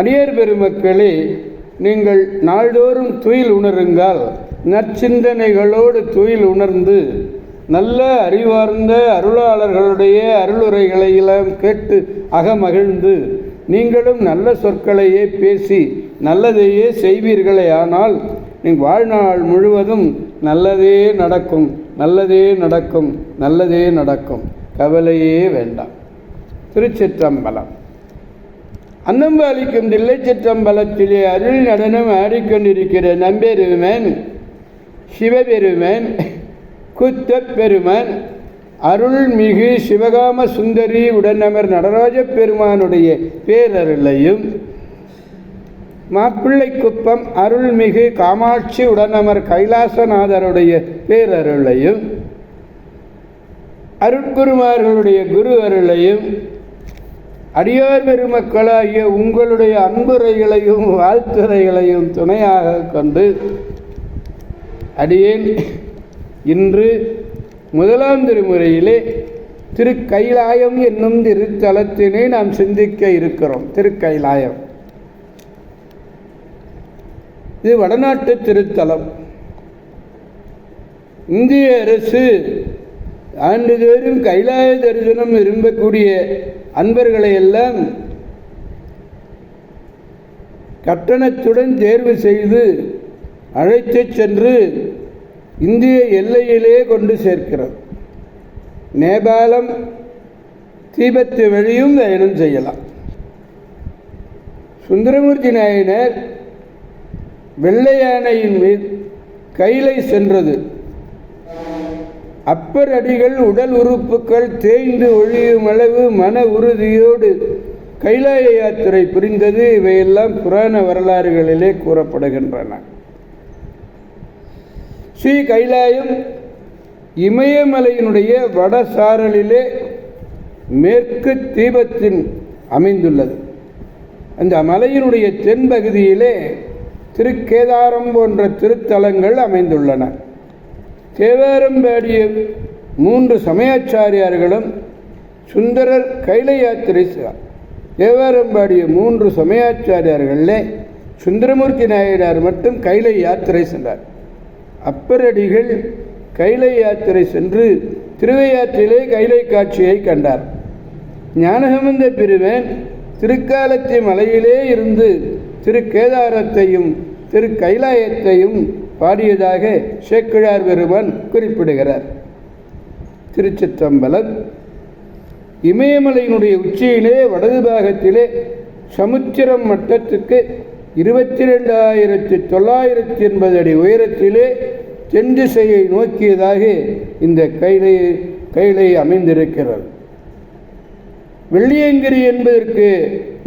அடியார் பெருமக்களே நீங்கள் நாள்தோறும் துயில் உணருங்கள். நற்சிந்தனைகளோடு துயில் உணர்ந்து நல்ல அறிவார்ந்த அருளாளர்களுடைய அருளுரைகளையெல்லாம் கேட்டு அகமகிழ்ந்து நீங்களும் நல்ல சொற்களையே பேசி நல்லதையே செய்வீர்களே. ஆனால் நீங்கள் வாழ்நாள் முழுவதும் நல்லதே நடக்கும் நல்லதே நடக்கும் நல்லதே நடக்கும். கவலையே வேண்டாம். திருச்சிற்றம்பலம். அன்னம்பு அளிக்கும் தில்லை சிற்றம்பலத்திலே அருள் நடனம் ஆடிக்கொண்டிருக்கிற நம்பெருமன் சிவபெருமன் குத்த பெருமன் அருள்மிகு சிவகாம சுந்தரி உடனமர் நடராஜ பெருமானுடைய பேரருளையும் மாப்பிள்ளை குப்பம் அருள்மிகு காமாட்சி உடனமர் கைலாசநாதருடைய பேரருளையும் அருட்குருமார்களுடைய குரு அருளையும் அடியார் பெருமக்களாகிய உங்களுடைய அன்புரைகளையும் வாழ்த்துரைகளையும் துணையாக கொண்டு அடியேன் இன்று முதலாம் திருமுறையிலே திருக்கைலாயம் என்னும் திருத்தலத்தினை நாம் சிந்திக்க இருக்கிறோம். திருக்கைலாயம். இது வடநாட்டு திருத்தலம். இந்திய அரசு ஆண்டுதோறும் கைலாய தரிசனம் விரும்பக்கூடிய அன்பர்களை எல்லாம் கட்டணத்துடன் தேர்வு செய்து அழைத்து சென்று இந்திய எல்லையிலே கொண்டு சேர்க்கிறது. நேபாளம் தீபத்து வழியும் பயணம் செய்யலாம். சுந்தரமூர்த்தி நாயனர் வெள்ளை யானையின் மீது கையிலை சென்றது. அப்பர் அடிகள் உடல் உறுப்புகள் தேய்ந்து ஒழியும் அளவு மன உறுதியோடு கைலாய யாத்திரை புரிந்தது. இவையெல்லாம் புராண வரலாறுகளிலே கூறப்படுகின்றன. ஸ்ரீ கைலாயம் இமயமலையினுடைய வடசாரலிலே மேற்கு தீபத்தின் அமைந்துள்ளது. அந்த மலையினுடைய தென்பகுதியிலே திருக்கேதாரம் போன்ற திருத்தலங்கள் அமைந்துள்ளன. தேவாரம்பாடிய மூன்று சமயாச்சாரியார்களும் சுந்தரர் கைலை யாத்திரை தேவாரம்பாடிய மூன்று சமயாச்சாரியார்களே சுந்தரமூர்த்தி நாயனார் மட்டும் கைலை யாத்திரை சென்றார். அப்பரடிகள் கைலை யாத்திரை சென்று திருவையாற்றிலே கைலை காட்சியை கண்டார். ஞானகமந்த பிரிவேன் திருக்காலத்தி மலையிலே இருந்து திருக்கேதாரத்தையும் திரு கைலாயத்தையும் பாடியதாக சேக்கிழார் பெருமான் குறிப்பிடுகிறார். திருச்சிற்றம்பலம் இமயமலையினுடைய உச்சியிலே வடது பாகத்திலே சமுத்திரம் மட்டத்துக்கு இருபத்தி ரெண்டாயிரத்தி தொள்ளாயிரத்தி எண்பது அடி உயரத்திலே தென் திசையை நோக்கியதாக இந்த கைலை கைலை அமைந்திருக்கிறது. வெள்ளியங்கிரி என்பதற்கு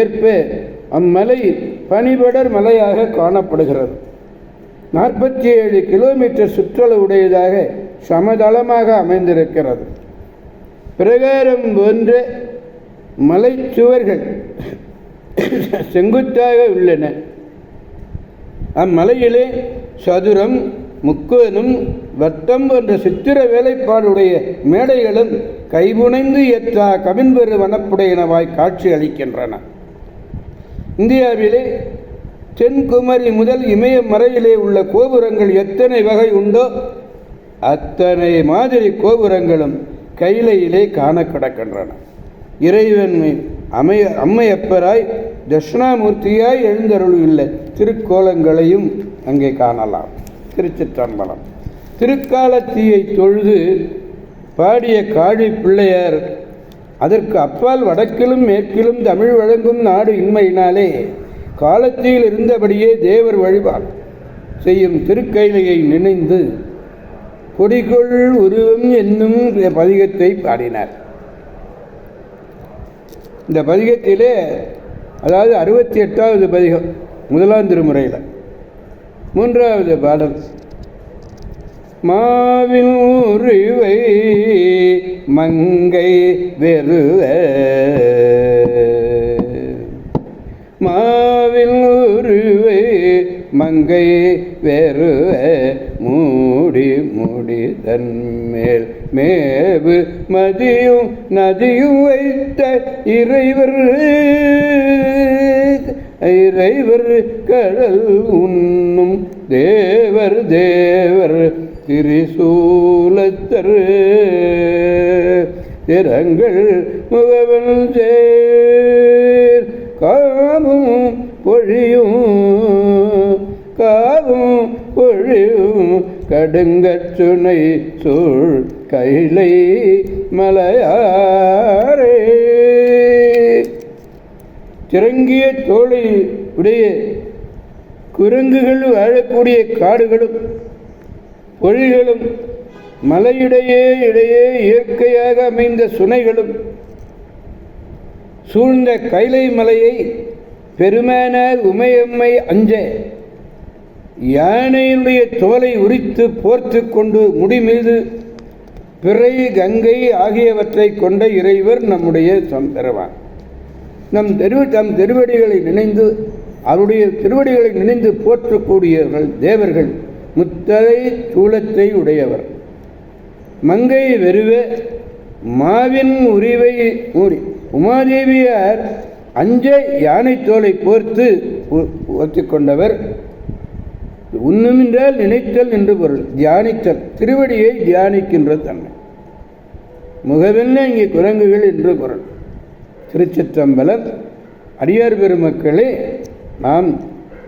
ஏற்ப அம்மலை பனிபடர் மலையாக காணப்படுகிறது. நாற்பத்தி ஏழு கிலோமீட்டர் சுற்றளவுடையதாக சமதளமாக அமைந்திருக்கிறது. பிரகாரம் போன்ற மலைச்சுவர்கள் செங்குத்தாக உள்ளன. அம்மலையிலே சதுரம் முக்கோனும் வட்டம் போன்ற சித்திர வேலைப்பாடுடைய மேடைகளும் கைபுனைந்து ஏற்றா கவின்பெரு வனப்புடையனவாய் காட்சி அளிக்கின்றன. இந்தியாவிலே தென்குமரி முதல் இமயமறையிலே உள்ள கோபுரங்கள் எத்தனை வகை உண்டோ அத்தனை மாதிரி கோபுரங்களும் கைலையிலே காண கிடக்கின்றன இறைவன் அமைய அம்மையப்பராய் தட்சிணாமூர்த்தியாய் எழுந்தருளுள்ள திருக்கோலங்களையும் அங்கே காணலாம். திருச்சிற்றம்பலம். திருக்காலத்தீயை தொழுது பாடிய காழி பிள்ளையார் அதற்கு அப்பால் வடக்கிலும் மேற்கிலும் தமிழ் வழங்கும் நாடு இன்மையினாலே காலத்தில் இருந்தபடியே தேவர் வழிபாடு செய்யும் திருக்கைலையை நினைந்து கொடிகொள் உருவம் என்னும் பதிகத்தை பாடினார். இந்த பதிகத்திலே அதாவது அறுபத்தி எட்டாவது பதிகம் முதலாம் திருமுறையில். மூன்றாவது பாடல் மாவில் உருவை மங்கை வெறுவே மங்கை வெறுவ மூடி மூடி தன்மேல் மேவு மதியும் நதியும் வைத்த இறைவர். இறைவர் கடல் உண்ணும் தேவர் தேவர் திரிசூலத்தர். திறங்கள் முகவன் சேர் காமும் பொழியும் காவும் பொழியும் கடுங்கச்சுனை சூழ் கைலை மலையாரே. சிறங்கிய தோழி உடைய குரங்குகள் வாழக்கூடிய காடுகளும் பொழிகளும் மலையிடையே இடையே இயற்கையாக அமைந்த சுனைகளும் சூழ்ந்த கைலை மலையை பெருமானார் உமையம்மை அஞ்ச யானையினுடைய தோலை உரித்து போர்த்து கொண்டு முடி மீது பிறை கங்கை ஆகியவற்றை கொண்ட இறைவர் நம்முடைய சம்பெருமான் நம் தெரு தம் திருவடிகளை நினைந்து அவருடைய திருவடிகளை நினைந்து போற்றக்கூடியவர்கள் தேவர்கள் முத்தலை சூலத்தை உடையவர். மங்கை வெறுவ மாவின் உரிவை மூடி உமாதேவியார் அஞ்ச யானை தோலை போர்த்து ஒத்து கொண்டவர். உண்ணுமென்றால் நினைத்தல் என்று பொருள். தியானித்தல். திருவடியை தியானிக்கின்ற தன்மை. முகவென்ன இங்கே குரங்குகள் என்று பொருள். திருச்சிற்றம்பலம். அடியார் பெருமக்களே நாம்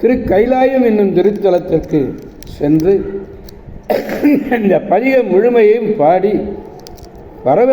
திரு கைலாயம் என்னும் திருத்தலத்திற்கு சென்று இந்த பதிக முழுமையையும் பாடி பரவ